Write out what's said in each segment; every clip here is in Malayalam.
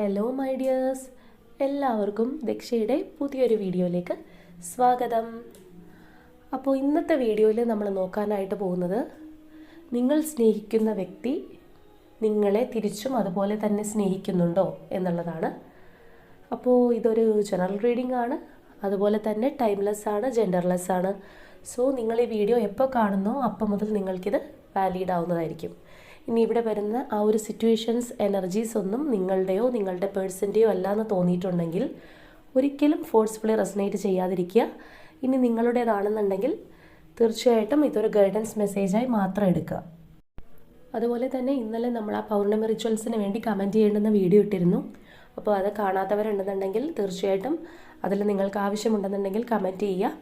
ഹലോ മൈ ഡിയേഴ്സ് എല്ലാവർക്കും ദക്ഷയുടെ പുതിയൊരു വീഡിയോയിലേക്ക് സ്വാഗതം. അപ്പോൾ ഇന്നത്തെ വീഡിയോയിൽ നമ്മൾ നോക്കാനായിട്ട് പോകുന്നത് നിങ്ങൾ സ്നേഹിക്കുന്ന വ്യക്തി നിങ്ങളെ തിരിച്ചും അതുപോലെ തന്നെ സ്നേഹിക്കുന്നുണ്ടോ എന്നുള്ളതാണ്. അപ്പോൾ ഇതൊരു ജനറൽ റീഡിംഗ് ആണ്. അതുപോലെ തന്നെ ടൈംലെസ് ആണ് ജെൻഡർലെസ് ആണ്. സോ നിങ്ങൾ ഈ വീഡിയോ എപ്പോൾ കാണുന്നോ അപ്പം മുതൽ നിങ്ങൾക്കിത് വാലിഡ് ആവുന്നതായിരിക്കും. ഇനി ഇവിടെ വരുന്ന ആ ഒരു സിറ്റുവേഷൻസ് എനർജീസ് ഒന്നും നിങ്ങളുടെയോ നിങ്ങളുടെ പേഴ്സന്റെയോ അല്ല എന്ന് തോന്നിയിട്ടുണ്ടെങ്കിൽ ഒരിക്കലും ഫോഴ്സ്ഫുള്ളി റെസനേറ്റ് ചെയ്യാതിരിക്കുക. ഇനി നിങ്ങളുടേതാണെന്നുണ്ടെങ്കിൽ തീർച്ചയായിട്ടും ഇതൊരു ഗൈഡൻസ് മെസ്സേജായി മാത്രം എടുക്കുക. അതുപോലെ തന്നെ ഇന്നലെ നമ്മൾ ആ പൗർണമി റിച്വൽസിന് വേണ്ടി കമന്റ് ചെയ്യേണ്ടുന്ന വീഡിയോ ഇട്ടിരുന്നു. അപ്പോൾ അത് കാണാത്തവരുണ്ടെന്നുണ്ടെങ്കിൽ തീർച്ചയായിട്ടും അതിൽ നിങ്ങൾക്ക് ആവശ്യമുണ്ടെന്നുണ്ടെങ്കിൽ കമന്റ് ചെയ്യുക.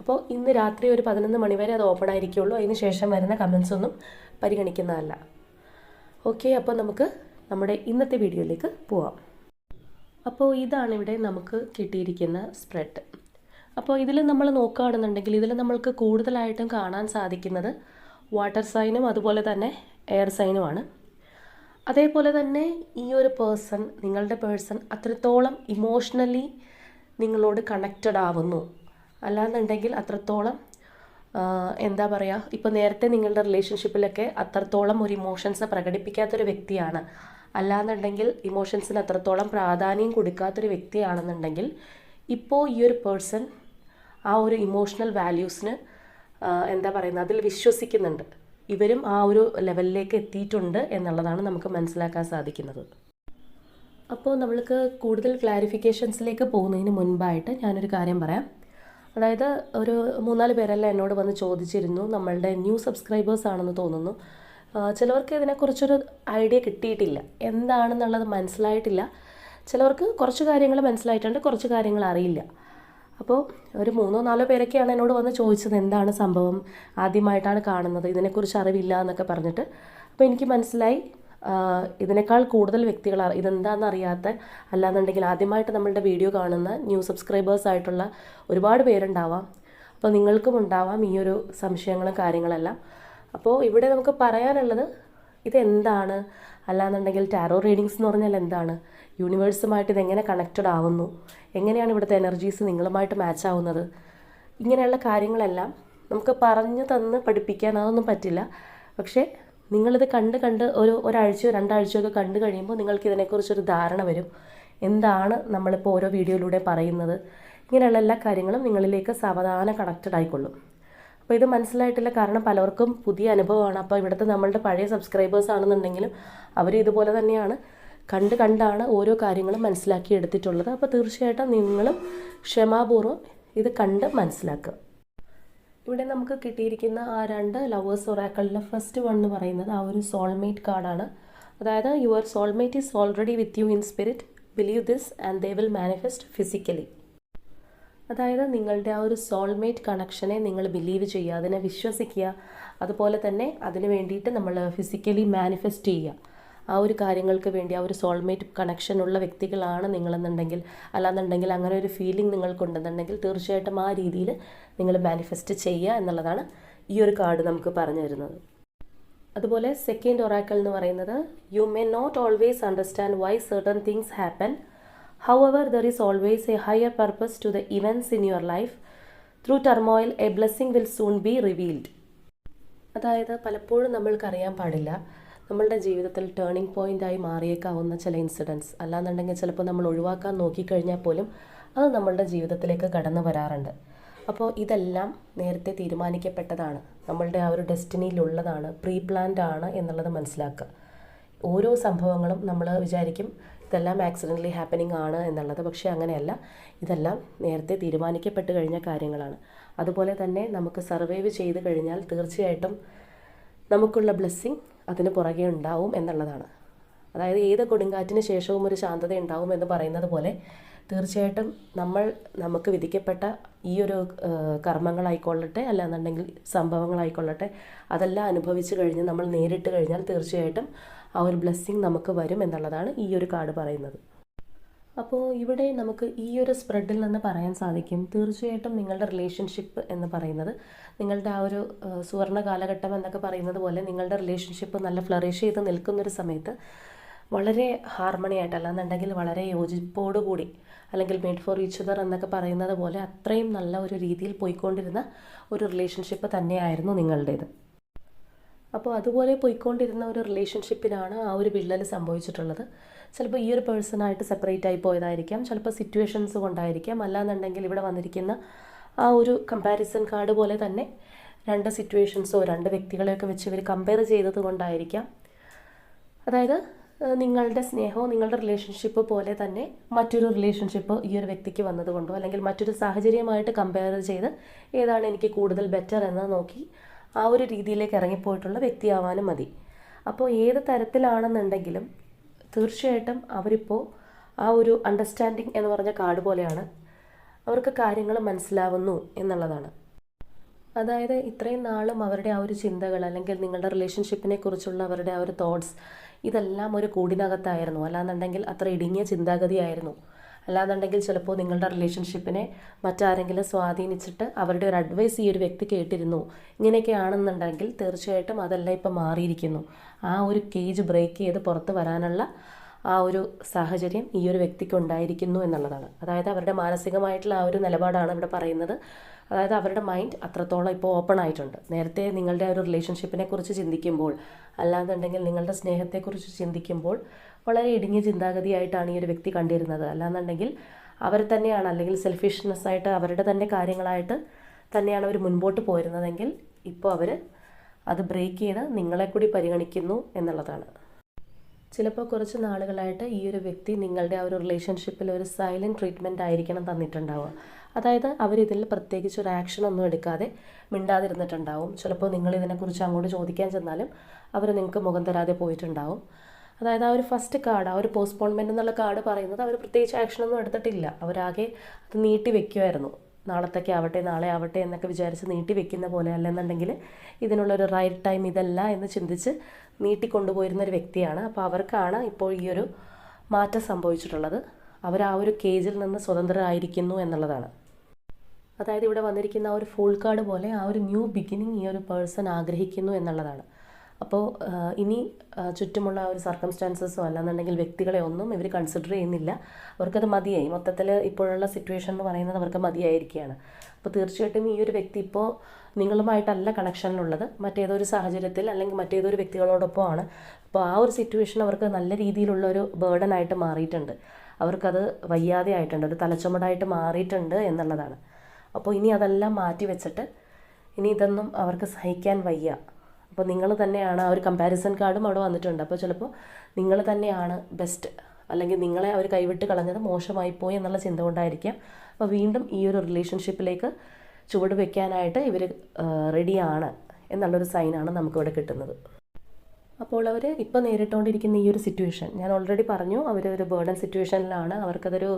അപ്പോൾ ഇന്ന് രാത്രി ഒരു പതിനൊന്ന് മണിവരെ അത് ഓപ്പൺ ആയിരിക്കുള്ളൂ. അതിന് ശേഷം വരുന്ന കമൻസ് ഒന്നും പരിഗണിക്കുന്നതല്ല. ഓക്കെ അപ്പോൾ നമുക്ക് നമ്മുടെ ഇന്നത്തെ വീഡിയോയിലേക്ക് പോവാം. അപ്പോൾ ഇതാണ് ഇവിടെ നമുക്ക് കിട്ടിയിരിക്കുന്ന സ്പ്രെഡ് അപ്പോൾ ഇതിൽ നമ്മൾ നോക്കുകയാണെന്നുണ്ടെങ്കിൽ ഇതിൽ നമ്മൾക്ക് കൂടുതലായിട്ടും കാണാൻ സാധിക്കുന്നത് വാട്ടർ സൈനും അതുപോലെ തന്നെ എയർ സൈനുമാണ് അതേപോലെ തന്നെ ഈ ഒരു പേഴ്സൺ നിങ്ങളുടെ പേഴ്സൺ അത്രത്തോളം ഇമോഷണലി നിങ്ങളോട് കണക്റ്റഡ് ആവുന്നു. അല്ലാന്നുണ്ടെങ്കിൽ അത്രത്തോളം എന്താ പറയുക ഇപ്പോൾ നേരത്തെ നിങ്ങളുടെ റിലേഷൻഷിപ്പിലൊക്കെ അത്രത്തോളം ഒരു ഇമോഷൻസ് പ്രകടിപ്പിക്കാത്തൊരു വ്യക്തിയാണ്. അല്ലാന്നുണ്ടെങ്കിൽ ഇമോഷൻസിന് അത്രത്തോളം പ്രാധാന്യം കൊടുക്കാത്തൊരു വ്യക്തിയാണെന്നുണ്ടെങ്കിൽ ഇപ്പോൾ ഈ ഒരു പേഴ്സൺ ആ ഒരു ഇമോഷണൽ വാല്യൂസിന് എന്താ പറയുന്നത് അതിൽ വിശ്വസിക്കുന്നുണ്ട്. ഇവരും ആ ഒരു ലെവലിലേക്ക് എത്തിയിട്ടുണ്ട് എന്നുള്ളതാണ് നമുക്ക് മനസ്സിലാക്കാൻ സാധിക്കുന്നത്. അപ്പോൾ നമ്മൾക്ക് കൂടുതൽ ക്ലാരിഫിക്കേഷൻസിലേക്ക് പോകുന്നതിന് മുൻപായിട്ട് ഞാനൊരു കാര്യം പറയാം. അതായത് ഒരു മൂന്നാൽ പേരെല്ലാം എന്നോട് വന്ന് ചോദിച്ചിരുന്നു. നമ്മളുടെ ന്യൂ സബ്സ്ക്രൈബേഴ്സ് ആണെന്ന് തോന്നുന്നു. ചിലവർക്ക് ഇതിനെക്കുറിച്ചൊരു ഐഡിയ കിട്ടിയിട്ടില്ല. എന്താണെന്നുള്ളത് മനസ്സിലായിട്ടില്ല. ചിലവർക്ക് കുറച്ച് കാര്യങ്ങൾ മനസ്സിലായിട്ടുണ്ട് കുറച്ച് കാര്യങ്ങൾ അറിയില്ല. അപ്പോൾ ഒരു മൂന്നോ നാലോ പേരൊക്കെയാണ് എന്നോട് വന്ന് ചോദിച്ചത് എന്താണ് സംഭവം? ആദ്യമായിട്ടാണ് കാണുന്നത് ഇതിനെക്കുറിച്ച് അറിവില്ല എന്നൊക്കെ പറഞ്ഞിട്ട്. അപ്പോൾ എനിക്ക് മനസ്സിലായി. ഇതിനേക്കാൾ കൂടുതൽ വ്യക്തികൾ ഇതെന്താണെന്ന് അറിയാത്ത അല്ലാന്നുണ്ടെങ്കിൽ ആദ്യമായിട്ട് നമ്മളുടെ വീഡിയോ കാണുന്ന ന്യൂ സബ്സ്ക്രൈബേഴ്സ് ആയിട്ടുള്ള ഒരുപാട് പേരുണ്ടാവാം. അപ്പോൾ നിങ്ങൾക്കും ഉണ്ടാവാം ഈ ഒരു സംശയങ്ങളും കാര്യങ്ങളെല്ലാം. അപ്പോൾ ഇവിടെ നമുക്ക് പറയാനുള്ളത് ഇതെന്താണ്? അല്ലാന്നുണ്ടെങ്കിൽ ടാരോ റീഡിങ്സ് എന്ന് പറഞ്ഞാൽ എന്താണ്? യൂണിവേഴ്സുമായിട്ട് ഇതെങ്ങനെ കണക്റ്റഡ് ആവുന്നു? എങ്ങനെയാണ് ഇവിടുത്തെ എനർജീസ് നിങ്ങളുമായിട്ട് മാച്ച് ആവുന്നത്? ഇങ്ങനെയുള്ള കാര്യങ്ങളെല്ലാം നമുക്ക് പറഞ്ഞു തന്ന് പഠിപ്പിക്കാൻ അതൊന്നും പറ്റില്ല. പക്ഷേ നിങ്ങളിത് കണ്ട് കണ്ട് ഒരു ഒരാഴ്ചയോ രണ്ടാഴ്ചയോ ഒക്കെ കണ്ടു കഴിയുമ്പോൾ നിങ്ങൾക്ക് ഇതിനെക്കുറിച്ചൊരു ധാരണ വരും. എന്താണ് നമ്മളിപ്പോൾ ഓരോ വീഡിയോയിലൂടെ പറയുന്നത്? ഇങ്ങനെയുള്ള എല്ലാ കാര്യങ്ങളും നിങ്ങളിലേക്ക് സാവധാനം കണക്റ്റഡ് ആയിക്കൊള്ളും. അപ്പോൾ ഇത് മനസ്സിലായിട്ടില്ല. കാരണം പലർക്കും പുതിയ അനുഭവമാണ്. അപ്പോൾ ഇവിടുത്തെ നമ്മളുടെ പഴയ സബ്സ്ക്രൈബേഴ്സ് ആണെന്നുണ്ടെങ്കിലും അവർ ഇതുപോലെ തന്നെയാണ് കണ്ട് കണ്ടാണ് ഓരോ കാര്യങ്ങളും മനസ്സിലാക്കി എടുത്തിട്ടുള്ളത്. അപ്പോൾ തീർച്ചയായിട്ടും നിങ്ങളും ക്ഷമാപൂർവം ഇത് കണ്ട് മനസ്സിലാക്കുക. ഇവിടെ നമുക്ക് കിട്ടിയിരിക്കുന്ന ആ രണ്ട് ലവേഴ്സ് ഒറാക്കളിലെ ഫസ്റ്റ് വൺ എന്ന് പറയുന്നത് ആ ഒരു സോൾമേറ്റ് കാർഡാണ് അതായത് your soulmate is already with you in spirit believe this and they will manifest physically അതായത് നിങ്ങളുടെ ആ ഒരു സോൾമേറ്റ് കണക്ഷനെ നിങ്ങൾ ബിലീവ് ചെയ്യുക അതിനെ വിശ്വസിക്കുക. അതുപോലെ തന്നെ അതിന് വേണ്ടിയിട്ട് നമ്മൾ ഫിസിക്കലി മാനിഫെസ്റ്റ് ചെയ്യുക. ആ ഒരു കാര്യങ്ങൾക്ക് വേണ്ടി ആ ഒരു സോൾമേറ്റ് കണക്ഷൻ ഉള്ള വ്യക്തികളാണ് നിങ്ങളെന്നുണ്ടെങ്കിൽ. അല്ലാന്നുണ്ടെങ്കിൽ അങ്ങനെ ഒരു ഫീലിംഗ് നിങ്ങൾക്കുണ്ടെന്നുണ്ടെങ്കിൽ തീർച്ചയായിട്ടും ആ രീതിയിൽ നിങ്ങൾ മാനിഫെസ്റ്റ് ചെയ്യുക എന്നുള്ളതാണ് ഈ ഒരു കാർഡ് നമുക്ക് പറഞ്ഞു തരുന്നത്. അതുപോലെ സെക്കൻഡ് ഒറാക്കൽ എന്ന് പറയുന്നത് you may not always understand why certain things happen however there is always a higher purpose to the events in your life through turmoil a blessing will soon be revealed അതായത് പലപ്പോഴും നമ്മൾക്കറിയാൻ പാടില്ല. നമ്മളുടെ ജീവിതത്തിൽ ടേണിംഗ് പോയിന്റായി മാറിയേക്കാവുന്ന ചില ഇൻസിഡൻസ് അല്ലാന്നുണ്ടെങ്കിൽ ചിലപ്പോൾ നമ്മൾ ഒഴിവാക്കാൻ നോക്കിക്കഴിഞ്ഞാൽ പോലും അത് നമ്മളുടെ ജീവിതത്തിലേക്ക് കടന്നു വരാറുണ്ട്. അപ്പോൾ ഇതെല്ലാം നേരത്തെ തീരുമാനിക്കപ്പെട്ടതാണ്. നമ്മളുടെ ആ ഒരു ഡെസ്റ്റിനിയിലുള്ളതാണ് പ്രീ പ്ലാൻഡ് ആണ് എന്നുള്ളത് മനസ്സിലാക്കുക. ഓരോ സംഭവങ്ങളും നമ്മൾ വിചാരിക്കും ഇതെല്ലാം ആക്സിഡന്റലി ഹാപ്പനിങ് ആണ് എന്നുള്ളത്. പക്ഷേ അങ്ങനെയല്ല. ഇതെല്ലാം നേരത്തെ തീരുമാനിക്കപ്പെട്ട് കഴിഞ്ഞ കാര്യങ്ങളാണ്. അതുപോലെ തന്നെ നമുക്ക് സർവൈവ് ചെയ്ത് കഴിഞ്ഞാൽ തീർച്ചയായിട്ടും നമുക്കുള്ള ബ്ലെസ്സിങ് അതിന് പുറകെ ഉണ്ടാവും എന്നുള്ളതാണ്. അതായത് ഏത് കൊടുങ്കാറ്റിന് ശേഷവും ഒരു ശാന്തത ഉണ്ടാവും എന്ന് പറയുന്നത് പോലെ തീർച്ചയായിട്ടും നമ്മൾ നമുക്ക് വിധിക്കപ്പെട്ട ഈ ഒരു കർമ്മങ്ങളായിക്കൊള്ളട്ടെ അല്ലാന്നുണ്ടെങ്കിൽ സംഭവങ്ങളായിക്കൊള്ളട്ടെ അതെല്ലാം അനുഭവിച്ചു കഴിഞ്ഞ് നമ്മൾ നേരിട്ട് കഴിഞ്ഞാൽ തീർച്ചയായിട്ടും ആ ഒരു ബ്ലെസ്സിങ് നമുക്ക് വരും എന്നുള്ളതാണ് ഈ ഒരു കാർഡ് പറയുന്നത്. അപ്പോൾ ഇവിടെ നമുക്ക് ഈ ഒരു സ്പ്രെഡിൽ നിന്ന് പറയാൻ സാധിക്കും. തീർച്ചയായിട്ടും നിങ്ങളുടെ റിലേഷൻഷിപ്പ് എന്ന് പറയുന്നത് നിങ്ങളുടെ ആ ഒരു സുവർണ കാലഘട്ടം എന്നൊക്കെ പറയുന്നത് പോലെ നിങ്ങളുടെ റിലേഷൻഷിപ്പ് നല്ല ഫ്ലറിഷ് ചെയ്ത് നിൽക്കുന്നൊരു സമയത്ത് വളരെ ഹാർമണി ആയിട്ട് അല്ലാന്നുണ്ടെങ്കിൽ വളരെ യോജിപ്പോടുകൂടി അല്ലെങ്കിൽ മേഡ് ഫോർ ഈച്ച് അതർ എന്നൊക്കെ പറയുന്നത് പോലെ അത്രയും നല്ല ഒരു രീതിയിൽ പോയിക്കൊണ്ടിരുന്ന ഒരു റിലേഷൻഷിപ്പ് തന്നെയായിരുന്നു നിങ്ങളുടേത്. അപ്പോൾ അതുപോലെ പോയിക്കൊണ്ടിരുന്ന ഒരു റിലേഷൻഷിപ്പിനാണ് ആ ഒരു വിള്ളൽ സംഭവിച്ചിട്ടുള്ളത്. ചിലപ്പോൾ ഈ ഒരു പേഴ്സണായിട്ട് സെപ്പറേറ്റ് ആയി പോയതായിരിക്കാം. ചിലപ്പോൾ സിറ്റുവേഷൻസ് കൊണ്ടായിരിക്കാം. അല്ലാന്നുണ്ടെങ്കിൽ ഇവിടെ വന്നിരിക്കുന്ന ആ ഒരു കമ്പാരിസൺ കാർഡ് പോലെ തന്നെ രണ്ട് സിറ്റുവേഷൻസോ രണ്ട് വ്യക്തികളെയൊക്കെ വെച്ച് ഇവർ കമ്പയർ ചെയ്തത് കൊണ്ടായിരിക്കാം. അതായത് നിങ്ങളുടെ സ്നേഹവും നിങ്ങളുടെ റിലേഷൻഷിപ്പ് പോലെ തന്നെ മറ്റൊരു റിലേഷൻഷിപ്പ് ഈ ഒരു വ്യക്തിക്ക് വന്നതുകൊണ്ടോ അല്ലെങ്കിൽ മറ്റൊരു സാഹചര്യമായിട്ട് കമ്പയർ ചെയ്ത് ഏതാണ് എനിക്ക് കൂടുതൽ ബെറ്റർ എന്ന് നോക്കി ആ ഒരു രീതിയിലേക്ക് ഇറങ്ങിപ്പോയിട്ടുള്ള വ്യക്തിയാവാനും മതി. അപ്പോൾ ഏത് തരത്തിലാണെന്നുണ്ടെങ്കിലും തീർച്ചയായിട്ടും അവരിപ്പോൾ ആ ഒരു അണ്ടർസ്റ്റാൻഡിങ് എന്ന് പറഞ്ഞ കാർഡ് പോലെയാണ് അവർക്ക് കാര്യങ്ങൾ മനസ്സിലാവുന്നു എന്നുള്ളതാണ്. അതായത് ഇത്രയും നാളും അവരുടെ ആ ഒരു ചിന്തകൾ അല്ലെങ്കിൽ നിങ്ങളുടെ റിലേഷൻഷിപ്പിനെ കുറിച്ചുള്ള അവരുടെ ആ ഒരു തോട്ട്സ് ഇതെല്ലാം ഒരു കൂടിനകത്തായിരുന്നു. അല്ലാന്നുണ്ടെങ്കിൽ അത്ര ഇടുങ്ങിയ ചിന്താഗതിയായിരുന്നു. അല്ലാന്നുണ്ടെങ്കിൽ ചിലപ്പോൾ നിങ്ങളുടെ റിലേഷൻഷിപ്പിനെ മറ്റാരെങ്കിലും സ്വാധീനിച്ചിട്ട് അവരുടെ ഒരു അഡ്വൈസ് ഈ ഒരു വ്യക്തി കേട്ടിരുന്നു. ഇങ്ങനെയൊക്കെ ആണെന്നുണ്ടെങ്കിൽ തീർച്ചയായിട്ടും അതെല്ലാം ഇപ്പം മാറിയിരിക്കുന്നു. ആ ഒരു കേജ് ബ്രേക്ക് ചെയ്ത് പുറത്ത് വരാനുള്ള ആ ഒരു സാഹചര്യം ഈ ഒരു വ്യക്തിക്ക് ഉണ്ടായിരിക്കുന്നു എന്നുള്ളതാണ്. അതായത് അവരുടെ മാനസികമായിട്ടുള്ള ആ ഒരു നിലപാടാണ് ഇവിടെ പറയുന്നത്. അതായത് അവരുടെ മൈൻഡ് അത്രത്തോളം ഇപ്പോൾ ഓപ്പൺ ആയിട്ടുണ്ട്. നേരത്തെ നിങ്ങളുടെ ഒരു റിലേഷൻഷിപ്പിനെ കുറിച്ച് ചിന്തിക്കുമ്പോൾ അല്ലാന്നുണ്ടെങ്കിൽ നിങ്ങളുടെ സ്നേഹത്തെക്കുറിച്ച് ചിന്തിക്കുമ്പോൾ വളരെ ഇടുങ്ങിയ ചിന്താഗതിയായിട്ടാണ് ഈ ഒരു വ്യക്തി കണ്ടിരുന്നത്. അല്ലാന്നുണ്ടെങ്കിൽ അവർ തന്നെയാണ് അല്ലെങ്കിൽ സെൽഫിഷ്നെസ് ആയിട്ട് അവരുടെ തന്നെ കാര്യങ്ങളായിട്ട് തന്നെയാണ് അവർ മുൻപോട്ട് പോയിരുന്നതെങ്കിൽ ഇപ്പോൾ അവർ അത് ബ്രേക്ക് ചെയ്ത് നിങ്ങളെ കൂടി പരിഗണിക്കുന്നു എന്നുള്ളതാണ്. ചിലപ്പോൾ കുറച്ച് നാളുകളായിട്ട് ഈ ഒരു വ്യക്തി നിങ്ങളുടെ ആ ഒരു റിലേഷൻഷിപ്പിൽ ഒരു സൈലന്റ് ട്രീറ്റ്മെന്റ് ആയിരിക്കണം തന്നിട്ടുണ്ടാവുക. അതായത് അവരിതിൽ പ്രത്യേകിച്ച് ഒരു ആക്ഷൻ ഒന്നും എടുക്കാതെ മിണ്ടാതിരുന്നിട്ടുണ്ടാവും. ചിലപ്പോൾ നിങ്ങൾ ഇതിനെക്കുറിച്ച് അങ്ങോട്ട് ചോദിക്കാൻ ചെന്നാലും അവർ നിങ്ങൾക്ക് മുഖം തരാതെ പോയിട്ടുണ്ടാവും. അതായത് ആ ഒരു ഫസ്റ്റ് കാർഡ് ആ ഒരു പോസ്റ്റ്പോൺമെന്റ് എന്നുള്ള കാർഡ് പറയുന്നത് അവർ പ്രത്യേകിച്ച് ആക്ഷനൊന്നും എടുത്തിട്ടില്ല. അവരാകെ അത് നീട്ടി വെക്കുമായിരുന്നു നാളത്തേക്ക് ആവട്ടെ നാളെ ആവട്ടെ എന്നൊക്കെ വിചാരിച്ച് നീട്ടി വെക്കുന്ന പോലെ അല്ലെന്നുണ്ടെങ്കിൽ ഇതിനുള്ളൊരു റൈറ്റ് ടൈം ഇതല്ല എന്ന് ചിന്തിച്ച് നീട്ടിക്കൊണ്ടുപോയിരുന്ന ഒരു വ്യക്തിയാണ്. അപ്പോൾ അവർക്കാണ് ഇപ്പോൾ ഈ ഒരു മാറ്റം സംഭവിച്ചിട്ടുള്ളത്. അവർ ആ ഒരു കേജിൽ നിന്ന് സ്വതന്ത്രരായിരിക്കുന്നു എന്നുള്ളതാണ്. അതായത് ഇവിടെ വന്നിരിക്കുന്ന ആ ഒരു ഫുൾ കാർഡ് പോലെ ആ ഒരു ന്യൂ ബിഗിനിങ് ഈ ഒരു പേഴ്സൺ ആഗ്രഹിക്കുന്നു എന്നുള്ളതാണ്. അപ്പോൾ ഇനി ചുറ്റുമുള്ള ഒരു സർക്കംസ്റ്റാൻസസോ അല്ലാന്നുണ്ടെങ്കിൽ വ്യക്തികളെ ഒന്നും ഇവർ കൺസിഡർ ചെയ്യുന്നില്ല. അവർക്കത് മതിയായി. മൊത്തത്തിൽ ഇപ്പോഴുള്ള സിറ്റുവേഷൻ എന്ന് പറയുന്നത് അവർക്ക് മതിയായിരിക്കുകയാണ്. അപ്പോൾ തീർച്ചയായിട്ടും ഈ ഒരു വ്യക്തി ഇപ്പോൾ നിങ്ങളുമായിട്ടല്ല കണക്ഷനിലുള്ളത്. മറ്റേതൊരു സാഹചര്യത്തിൽ അല്ലെങ്കിൽ മറ്റേതൊരു വ്യക്തികളോടൊപ്പമാണ്. അപ്പോൾ ആ ഒരു സിറ്റുവേഷൻ അവർക്ക് നല്ല രീതിയിലുള്ള ഒരു ബേർഡൻ ആയിട്ട് മാറിയിട്ടുണ്ട്. അവർക്കത് വയ്യാതെ ആയിട്ടുണ്ട്. ഒരു തലച്ചുമടായിട്ട് മാറിയിട്ടുണ്ട് എന്നുള്ളതാണ്. അപ്പോൾ ഇനി അതെല്ലാം മാറ്റി വെച്ചിട്ട് ഇനി ഇതൊന്നും അവർക്ക് സഹിക്കാൻ വയ്യ. അപ്പോൾ നിങ്ങൾ തന്നെയാണ് ആ ഒരു കമ്പാരിസൺ കാർഡും അവിടെ വന്നിട്ടുണ്ട്. അപ്പോൾ ചിലപ്പോൾ നിങ്ങൾ തന്നെയാണ് ബെസ്റ്റ് അല്ലെങ്കിൽ നിങ്ങളെ അവർ കൈവിട്ട് കളഞ്ഞത് മോശമായി പോയി എന്നുള്ള ചിന്ത കൊണ്ടായിരിക്കാം. അപ്പോൾ വീണ്ടും ഈ ഒരു റിലേഷൻഷിപ്പിലേക്ക് ചുവട് വയ്ക്കാനായിട്ട് ഇവർ റെഡിയാണ് എന്നുള്ളൊരു സൈനാണ് നമുക്കിവിടെ കിട്ടുന്നത്. അപ്പോൾ അവർ ഇപ്പോൾ നേരിട്ടുകൊണ്ടിരിക്കുന്ന ഈ ഒരു സിറ്റുവേഷൻ ഞാൻ ഓൾറെഡി പറഞ്ഞു അവർ ഒരു ബേർഡൻ സിറ്റുവേഷനിലാണ് അവർക്കതൊരു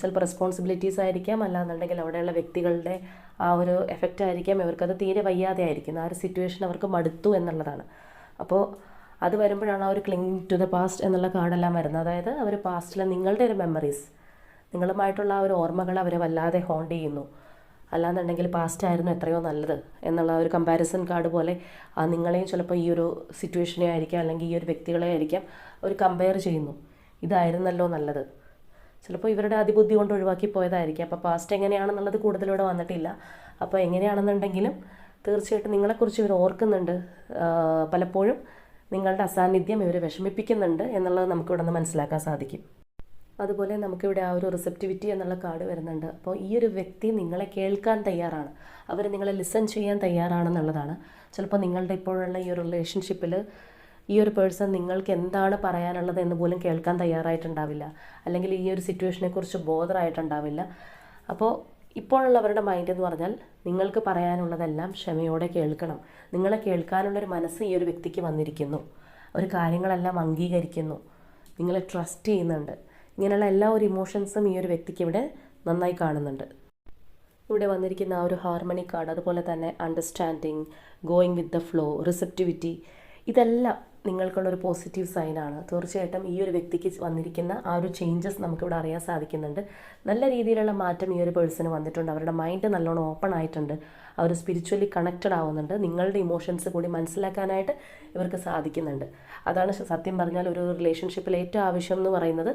ചിലപ്പോൾ റെസ്പോൺസിബിലിറ്റീസ് ആയിരിക്കാം. അല്ലാന്നുണ്ടെങ്കിൽ അവിടെയുള്ള വ്യക്തികളുടെ ആ ഒരു എഫക്റ്റ് ആയിരിക്കാം. ഇവർക്കത് തീരെ വയ്യാതെ ആയിരിക്കും ആ ഒരു സിറ്റുവേഷൻ അവർക്ക് മടുത്തു എന്നുള്ളതാണ്. അപ്പോൾ അത് വരുമ്പോഴാണ് ആ ഒരു ക്ലിങ് ടു ദ പാസ്റ്റ് എന്നുള്ള കാർഡെല്ലാം വരുന്നത്. അതായത് അവർ പാസ്റ്റിലെ നിങ്ങളുടെ ഒരു മെമ്മറീസ് നിങ്ങളുമായിട്ടുള്ള ആ ഒരു ഓർമ്മകൾ അവരെ വല്ലാതെ ഹോണ്ട് ചെയ്യുന്നു. അല്ലാന്നുണ്ടെങ്കിൽ പാസ്റ്റ് ആയിരുന്നു എത്രയോ നല്ലത് എന്നുള്ള ഒരു കമ്പാരിസൺ കാർഡ് പോലെ ആ നിങ്ങളെയും ചിലപ്പോൾ ഈ ഒരു സിറ്റുവേഷനെ ആയിരിക്കാം അല്ലെങ്കിൽ ഈ ഒരു വ്യക്തികളെ ആയിരിക്കാം ഒരു കമ്പയർ ചെയ്യുന്നു. ഇതായിരുന്നല്ലോ നല്ലത്. ചിലപ്പോൾ ഇവരുടെ അതിബുദ്ധി കൊണ്ട് ഒഴിവാക്കി പോയതായിരിക്കും. അപ്പോൾ പാസ്റ്റ് എങ്ങനെയാണെന്നുള്ളത് കൂടുതലിവിടെ വന്നിട്ടില്ല. അപ്പോൾ എങ്ങനെയാണെന്നുണ്ടെങ്കിലും തീർച്ചയായിട്ടും നിങ്ങളെക്കുറിച്ച് ഇവർ ഓർക്കുന്നുണ്ട്. പലപ്പോഴും നിങ്ങളുടെ അസാന്നിധ്യം ഇവരെ വിഷമിപ്പിക്കുന്നുണ്ട് എന്നുള്ളത് നമുക്കിവിടെ നിന്ന് മനസ്സിലാക്കാൻ സാധിക്കും. അതുപോലെ നമുക്കിവിടെ ആ ഒരു റിസെപ്റ്റിവിറ്റി എന്നുള്ള കാർഡ് വരുന്നുണ്ട്. അപ്പോൾ ഈ ഒരു വ്യക്തി നിങ്ങളെ കേൾക്കാൻ തയ്യാറാണ്. അവർ നിങ്ങളെ ലിസൺ ചെയ്യാൻ തയ്യാറാണെന്നുള്ളതാണ്. ചിലപ്പോൾ നിങ്ങളുടെ ഇപ്പോഴുള്ള ഈ ഒരു റിലേഷൻഷിപ്പിൽ ഈ ഒരു പേഴ്സൺ നിങ്ങൾക്ക് എന്താണ് പറയാനുള്ളത് എന്ന് പോലും കേൾക്കാൻ തയ്യാറായിട്ടുണ്ടാവില്ല. അല്ലെങ്കിൽ ഈ ഒരു സിറ്റുവേഷനെക്കുറിച്ച് ബോധറായിട്ടുണ്ടാവില്ല. അപ്പോൾ ഇപ്പോഴുള്ളവരുടെ മൈൻഡ് എന്ന് പറഞ്ഞാൽ നിങ്ങൾക്ക് പറയാനുള്ളതെല്ലാം ക്ഷമയോടെ കേൾക്കണം. നിങ്ങളെ കേൾക്കാനുള്ളൊരു മനസ്സ് ഈ ഒരു വ്യക്തിക്ക് വന്നിരിക്കുന്നു. ഒരു കാര്യങ്ങളെല്ലാം അംഗീകരിക്കുന്നു. നിങ്ങളെ ട്രസ്റ്റ് ചെയ്യുന്നുണ്ട്. ഇങ്ങനെയുള്ള എല്ലാ ഒരു ഇമോഷൻസും ഈ ഒരു വ്യക്തിക്ക് ഇവിടെ നന്നായി കാണുന്നുണ്ട്. ഇവിടെ വന്നിരിക്കുന്ന ആ ഒരു ഹാർമണി കാർഡ് അതുപോലെ തന്നെ understanding going with the flow receptivity ഇതെല്ലാം നിങ്ങൾക്കുള്ളൊരു പോസിറ്റീവ് സൈനാണ് തീർച്ചയായിട്ടും ഈ ഒരു വ്യക്തിക്ക് വന്നിരിക്കുന്ന ആ ഒരു ചേഞ്ചസ് നമുക്കിവിടെ അറിയാൻ സാധിക്കുന്നുണ്ട്. നല്ല രീതിയിലുള്ള മാറ്റം ഈ ഒരു പേഴ്സണ് വന്നിട്ടുണ്ട്. അവരുടെ മൈൻഡ് നല്ലോണം ഓപ്പൺ ആയിട്ടുണ്ട്. അവർ സ്പിരിച്വലി കണക്റ്റഡ് ആവുന്നുണ്ട്. നിങ്ങളുടെ ഇമോഷൻസ് കൂടി മനസ്സിലാക്കാനായിട്ട് ഇവർക്ക് സാധിക്കുന്നുണ്ട്. അതാണ് സത്യം പറഞ്ഞാൽ ഒരു റിലേഷൻഷിപ്പിൽ ഏറ്റവും ആവശ്യം എന്ന് പറയുന്നത്.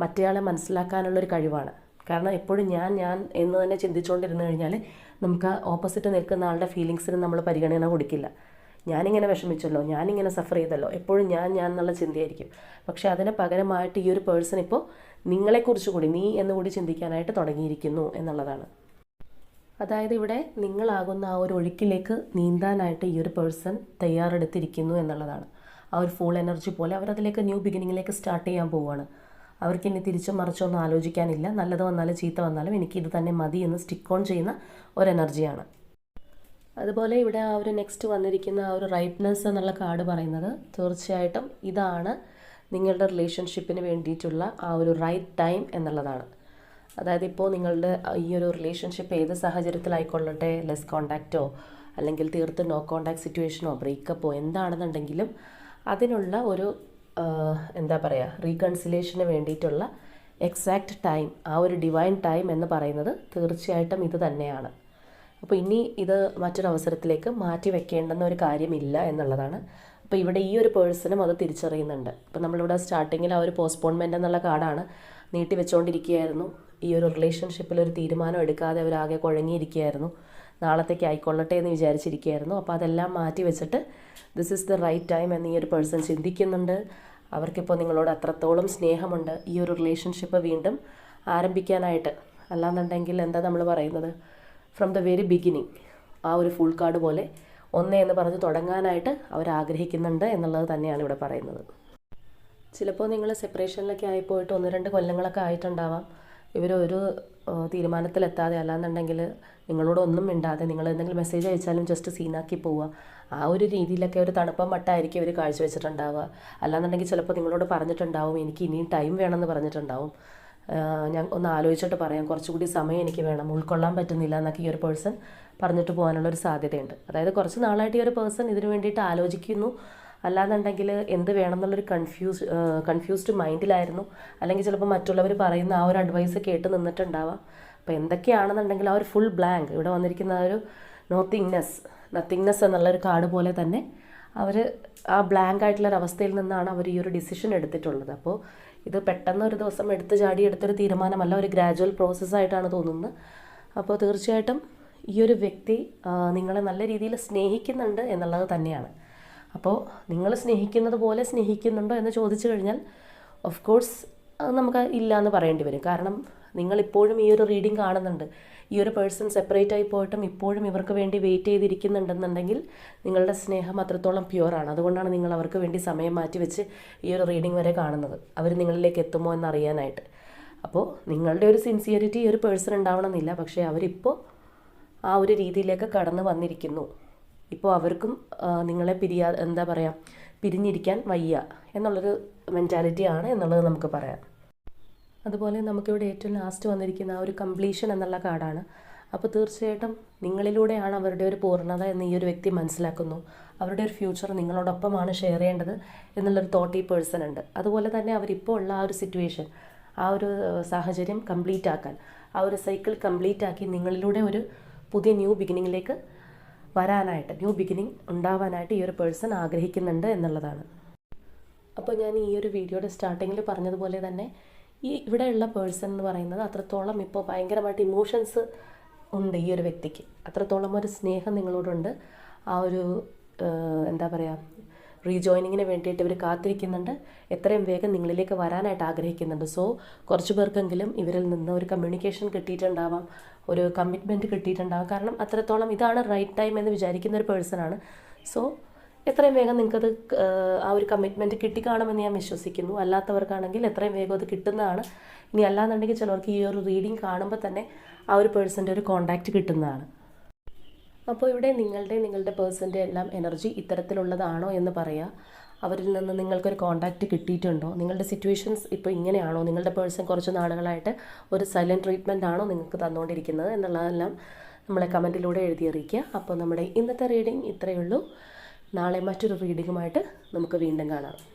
മറ്റേയാളെ മനസ്സിലാക്കാനുള്ളൊരു കഴിവാണ്. കാരണം എപ്പോഴും ഞാൻ ഞാൻ എന്ന് തന്നെ ചിന്തിച്ചുകൊണ്ടിരുന്നു കഴിഞ്ഞാൽ നമുക്ക് ഓപ്പോസിറ്റ് നിൽക്കുന്ന ആളുടെ ഫീലിങ്സിന് നമ്മൾ പരിഗണന കൊടുക്കില്ല. ഞാനിങ്ങനെ വിഷമിച്ചല്ലോ ഞാനിങ്ങനെ സഫർ ചെയ്തല്ലോ എപ്പോഴും ഞാൻ ഞാൻ എന്നുള്ള ചിന്തയായിരിക്കും. പക്ഷേ അതിന് പകരമായിട്ട് ഈ ഒരു പേഴ്സൺ ഇപ്പോൾ നിങ്ങളെക്കുറിച്ച് കൂടി നീ എന്നുകൂടി ചിന്തിക്കാനായിട്ട് തുടങ്ങിയിരിക്കുന്നു എന്നുള്ളതാണ്. അതായത് ഇവിടെ നിങ്ങളാകുന്ന ആ ഒരു ഒഴുക്കിലേക്ക് നീന്താനായിട്ട് ഈ ഒരു പേഴ്സൺ തയ്യാറെടുത്തിരിക്കുന്നു എന്നുള്ളതാണ്. ആ ഒരു ഫുൾ എനർജി പോലെ അവരതിലേക്ക് ന്യൂ ബിഗിനിങ്ങിലേക്ക് സ്റ്റാർട്ട് ചെയ്യാൻ പോവുകയാണ്. അവർക്ക് ഇനി തിരിച്ചും മറിച്ചൊന്നും ആലോചിക്കാനില്ല. നല്ലത് വന്നാലും ചീത്ത വന്നാലും എനിക്ക് ഇത് തന്നെ മതി എന്ന് സ്റ്റിക്ക് ഓൺ ചെയ്യുന്ന ഒരു എനർജിയാണ് അതുപോലെ ഇവിടെ ആ ഒരു നെക്സ്റ്റ് വന്നിരിക്കുന്ന ആ ഒരു റൈറ്റ്നെസ് എന്നുള്ള കാർഡ് പറയുന്നത് തീർച്ചയായിട്ടും ഇതാണ് നിങ്ങളുടെ റിലേഷൻഷിപ്പിന് വേണ്ടിയിട്ടുള്ള ആ ഒരു റൈറ്റ് ടൈം എന്നുള്ളതാണ്. അതായത് ഇപ്പോൾ നിങ്ങളുടെ ഈ ഒരു റിലേഷൻഷിപ്പ് ഏത് സാഹചര്യത്തിലായിക്കൊള്ളട്ടെ? ലെസ് കോണ്ടാക്റ്റോ അല്ലെങ്കിൽ തീർത്ത് നോ കോണ്ടാക്ട് സിറ്റുവേഷനോ ബ്രേക്കപ്പോ എന്താണെന്നുണ്ടെങ്കിലും അതിനുള്ള ഒരു എന്താ പറയുക റീകൺസിലേഷന് വേണ്ടിയിട്ടുള്ള എക്സാക്റ്റ് ടൈം ആ ഒരു ഡിവൈൻ ടൈം എന്ന് പറയുന്നത് തീർച്ചയായിട്ടും ഇത് തന്നെയാണ്. അപ്പോൾ ഇനി ഇത് മറ്റൊരവസരത്തിലേക്ക് മാറ്റി വെക്കേണ്ടെന്ന ഒരു കാര്യമില്ല എന്നുള്ളതാണ്. അപ്പോൾ ഇവിടെ ഈ ഒരു പേഴ്സണും അത് തിരിച്ചറിയുന്നുണ്ട്. അപ്പോൾ നമ്മളിവിടെ സ്റ്റാർട്ടിങ്ങിൽ ആ ഒരു പോസ്റ്റ്പോൺമെന്റ് എന്നുള്ള കാർഡാണ് നീട്ടി വെച്ചുകൊണ്ടിരിക്കുകയായിരുന്നു ഈ ഒരു റിലേഷൻഷിപ്പിൽ ഒരു തീരുമാനം എടുക്കാതെ അവരാകെ കുഴങ്ങിയിരിക്കുകയായിരുന്നു. നാളത്തേക്ക് ആയിക്കൊള്ളട്ടെ എന്ന് വിചാരിച്ചിരിക്കുകയായിരുന്നു. അപ്പോൾ അതെല്ലാം മാറ്റി വെച്ചിട്ട് this is the right time എന്ന് ഈ ഒരു പേഴ്സൺ ചിന്തിക്കുന്നുണ്ട്. അവർക്കിപ്പോൾ നിങ്ങളോട് അത്രത്തോളം സ്നേഹമുണ്ട്. ഈ ഒരു റിലേഷൻഷിപ്പ് വീണ്ടും ആരംഭിക്കാനായിട്ട്. അല്ലാന്നുണ്ടെങ്കിൽ എന്താ നമ്മൾ പറയുന്നത്? ഫ്രം ദ വെരി ബിഗിനിങ് ആ ഒരു ഫുൾ കാർഡ് പോലെ ഒന്നേ എന്ന് പറഞ്ഞ് തുടങ്ങാനായിട്ട് അവർ ആഗ്രഹിക്കുന്നുണ്ട് എന്നുള്ളത് തന്നെയാണ് ഇവിടെ പറയുന്നത്. ചിലപ്പോൾ നിങ്ങൾ സെപ്പറേഷനിലൊക്കെ ആയിപ്പോയിട്ട് ഒന്ന് രണ്ട് കൊല്ലങ്ങളൊക്കെ ആയിട്ടുണ്ടാവാം. ഇവർ ഒരു തീരുമാനത്തിലെത്താതെ അല്ലാന്നുണ്ടെങ്കിൽ നിങ്ങളോട് ഒന്നും മിണ്ടാതെ നിങ്ങൾ എന്തെങ്കിലും മെസ്സേജ് അയച്ചാലും ജസ്റ്റ് സീനാക്കി പോവുക. ആ ഒരു രീതിയിലൊക്കെ ഒരു തണുപ്പം മട്ടായിരിക്കും ഇവർ കാഴ്ചവെച്ചിട്ടുണ്ടാവുക. അല്ലാന്നുണ്ടെങ്കിൽ ചിലപ്പോൾ നിങ്ങളോട് പറഞ്ഞിട്ടുണ്ടാവും എനിക്ക് ഇനിയും ടൈം വേണമെന്ന് പറഞ്ഞിട്ടുണ്ടാവും. ഞാൻ ഒന്ന് ആലോചിച്ചിട്ട് പറയാം കുറച്ചുകൂടി സമയം എനിക്ക് വേണം ഉൾക്കൊള്ളാൻ പറ്റുന്നില്ല എന്നൊക്കെ ഈ ഒരു പേഴ്സൺ പറഞ്ഞിട്ട് പോകാനുള്ളൊരു സാധ്യതയുണ്ട്. അതായത് കുറച്ച് നാളായിട്ട് ഈ ഒരു പേഴ്സൺ ഇതിനു വേണ്ടിയിട്ട് ആലോചിക്കുന്നു. അല്ലാന്നുണ്ടെങ്കിൽ എന്ത് വേണം എന്നുള്ളൊരു കൺഫ്യൂസ് കൺഫ്യൂസ്ഡ് മൈൻഡിലായിരുന്നു അല്ലെങ്കിൽ ചിലപ്പോൾ മറ്റുള്ളവർ പറയുന്ന ആ ഒരു അഡ്വൈസ് കേട്ട് നിന്നിട്ടുണ്ടാവാം. അപ്പോൾ എന്തൊക്കെയാണെന്നുണ്ടെങ്കിൽ ആ ഒരു ഫുൾ ബ്ലാങ്ക് ഇവിടെ വന്നിരിക്കുന്ന ആ ഒരു നോത്തിങ്നെസ് നത്തിങ്നെസ് എന്നുള്ളൊരു കാർഡ് പോലെ തന്നെ അവർ ആ ബ്ലാങ്ക് ആയിട്ടുള്ള അവസ്ഥയിൽ നിന്നാണ് അവർ ഈ ഒരു ഡിസിഷൻ എടുത്തിട്ടുള്ളത്. അപ്പോൾ ഇത് പെട്ടെന്ന് ഒരു ദിവസം എടുത്ത് ചാടി എടുത്തൊരു തീരുമാനമല്ല ഒരു ഗ്രാജുവൽ പ്രോസസ്സായിട്ടാണ് തോന്നുന്നത്. അപ്പോൾ തീർച്ചയായിട്ടും ഈ ഒരു വ്യക്തി നിങ്ങളെ നല്ല രീതിയിൽ സ്നേഹിക്കുന്നുണ്ട് എന്നുള്ളത് തന്നെയാണ്. അപ്പോൾ നിങ്ങൾ സ്നേഹിക്കുന്നത് പോലെ സ്നേഹിക്കുന്നുണ്ടോ എന്ന് ചോദിച്ചു കഴിഞ്ഞാൽ ഓഫ് കോഴ്സ് നമുക്ക് ഇല്ല എന്ന് പറയേണ്ടി വരും. കാരണം നിങ്ങളിപ്പോഴും ഈ ഒരു റീഡിങ് കാണുന്നുണ്ട്. ഈ ഒരു പേഴ്സൺ സെപ്പറേറ്റ് ആയി പോയിട്ടും ഇപ്പോഴും ഇവർക്ക് വേണ്ടി വെയിറ്റ് ചെയ്തിരിക്കുന്നുണ്ടെന്നുണ്ടെങ്കിൽ നിങ്ങളുടെ സ്നേഹം അത്രത്തോളം പ്യുവറാണ് അതുകൊണ്ടാണ് നിങ്ങൾ അവർക്ക് വേണ്ടി സമയം മാറ്റി വെച്ച് ഈ ഒരു റീഡിംഗ് വരെ കാണുന്നത്. അവർ നിങ്ങളിലേക്ക് എത്തുമോ എന്നറിയാനായിട്ട്. അപ്പോൾ നിങ്ങളുടെ ഒരു സിൻസിയറിറ്റി ഈ ഒരു പേഴ്സൺ ഉണ്ടാവണമെന്നില്ല. പക്ഷേ അവരിപ്പോൾ ആ ഒരു രീതിയിലേക്ക് കടന്നു വന്നിരിക്കുന്നു. ഇപ്പോൾ അവർക്കും നിങ്ങളെ പിരിയാ എന്താ പറയുക പിരിഞ്ഞിരിക്കാൻ വയ്യ എന്നുള്ളൊരു മെന്റാലിറ്റിയാണ് എന്നുള്ളത് നമുക്ക് പറയാം. അതുപോലെ നമുക്കിവിടെ ഏറ്റവും ലാസ്റ്റ് വന്നിരിക്കുന്ന ആ ഒരു കംപ്ലീഷൻ എന്നുള്ള കാർഡാണ്. അപ്പോൾ തീർച്ചയായിട്ടും നിങ്ങളിലൂടെയാണ് അവരുടെ ഒരു പൂർണത എന്ന് ഈ ഒരു വ്യക്തി മനസ്സിലാക്കുന്നു. അവരുടെ ഒരു ഫ്യൂച്ചർ നിങ്ങളോടൊപ്പമാണ് ഷെയർ ചെയ്യേണ്ടത് എന്നുള്ളൊരു തോട്ട് ഈ പേഴ്സൺ ഉണ്ട്. അതുപോലെ തന്നെ അവരിപ്പോൾ ഉള്ള ആ ഒരു സിറ്റുവേഷൻ ആ ഒരു സാഹചര്യം കംപ്ലീറ്റ് ആക്കാൻ ആ ഒരു സൈക്കിൾ കംപ്ലീറ്റ് ആക്കി നിങ്ങളിലൂടെ ഒരു പുതിയ ന്യൂ ബിഗിനിങ്ങിലേക്ക് വരാനായിട്ട് ന്യൂ ബിഗിനിങ് ഉണ്ടാവാനായിട്ട് ഈ ഒരു പേഴ്സൺ ആഗ്രഹിക്കുന്നുണ്ട് എന്നുള്ളതാണ്. അപ്പോൾ ഞാൻ ഈ ഒരു വീഡിയോയുടെ സ്റ്റാർട്ടിങ്ങിൽ പറഞ്ഞതുപോലെ തന്നെ ഈ ഇവിടെയുള്ള പേഴ്സൺ എന്ന് പറയുന്നത് അത്രത്തോളം ഇപ്പോൾ ഭയങ്കരമായിട്ട് ഇമോഷൻസ് ഉണ്ട് ഈ ഒരു വ്യക്തിക്ക്. അത്രത്തോളം ഒരു സ്നേഹം നിങ്ങളോടുണ്ട്. ആ ഒരു എന്താ പറയുക റീജോയിനിങ്ങിന് വേണ്ടിയിട്ട് ഇവർ കാത്തിരിക്കുന്നുണ്ട്. എത്രയും വേഗം നിങ്ങളിലേക്ക് വരാനായിട്ട് ആഗ്രഹിക്കുന്നുണ്ട്. സോ കുറച്ച് പേർക്കെങ്കിലും ഇവരിൽ നിന്ന് ഒരു കമ്മ്യൂണിക്കേഷൻ കിട്ടിയിട്ടുണ്ടാവാം. ഒരു കമ്മിറ്റ്മെന്റ് കിട്ടിയിട്ടുണ്ടാവാം. കാരണം അത്രത്തോളം ഇതാണ് റൈറ്റ് ടൈം എന്ന് വിചാരിക്കുന്ന ഒരു പേഴ്സണാണ് സോ എത്രയും വേഗം നിങ്ങൾക്കത് ആ ഒരു കമ്മിറ്റ്മെന്റ് കിട്ടിക്കാണുമെന്ന് ഞാൻ വിശ്വസിക്കുന്നു. അല്ലാത്തവർക്കാണെങ്കിൽ എത്രയും വേഗം അത് കിട്ടുന്നതാണ്. ഇനി അല്ലാന്നുണ്ടെങ്കിൽ ചിലവർക്ക് ഈ ഒരു റീഡിങ് കാണുമ്പോൾ തന്നെ ആ ഒരു പേഴ്സന്റെ ഒരു കോണ്ടാക്റ്റ് കിട്ടുന്നതാണ്. അപ്പോൾ ഇവിടെ നിങ്ങളുടെ നിങ്ങളുടെ പേഴ്സന്റെ എല്ലാം എനർജി ഇത്തരത്തിലുള്ളതാണോ എന്ന് പറയുക അവരിൽ നിന്ന് നിങ്ങൾക്കൊരു കോണ്ടാക്റ്റ് കിട്ടിയിട്ടുണ്ടോ? നിങ്ങളുടെ സിറ്റുവേഷൻസ് ഇപ്പോൾ ഇങ്ങനെയാണോ? നിങ്ങളുടെ പേഴ്സൺ കുറച്ച് നാളുകളായിട്ട് ഒരു സൈലന്റ് ട്രീറ്റ്മെന്റ് ആണോ നിങ്ങൾക്ക് തന്നുകൊണ്ടിരിക്കുന്നത് എന്നുള്ളതെല്ലാം നമ്മളെ കമന്റിലൂടെ എഴുതി അറിയിക്കുക. അപ്പോൾ നമ്മുടെ ഇന്നത്തെ റീഡിങ് ഇത്രയേ ഉള്ളൂ. നാളെ മറ്റൊരു റീഡിങ്ങുമായിട്ട് നമുക്ക് വീണ്ടും കാണാം.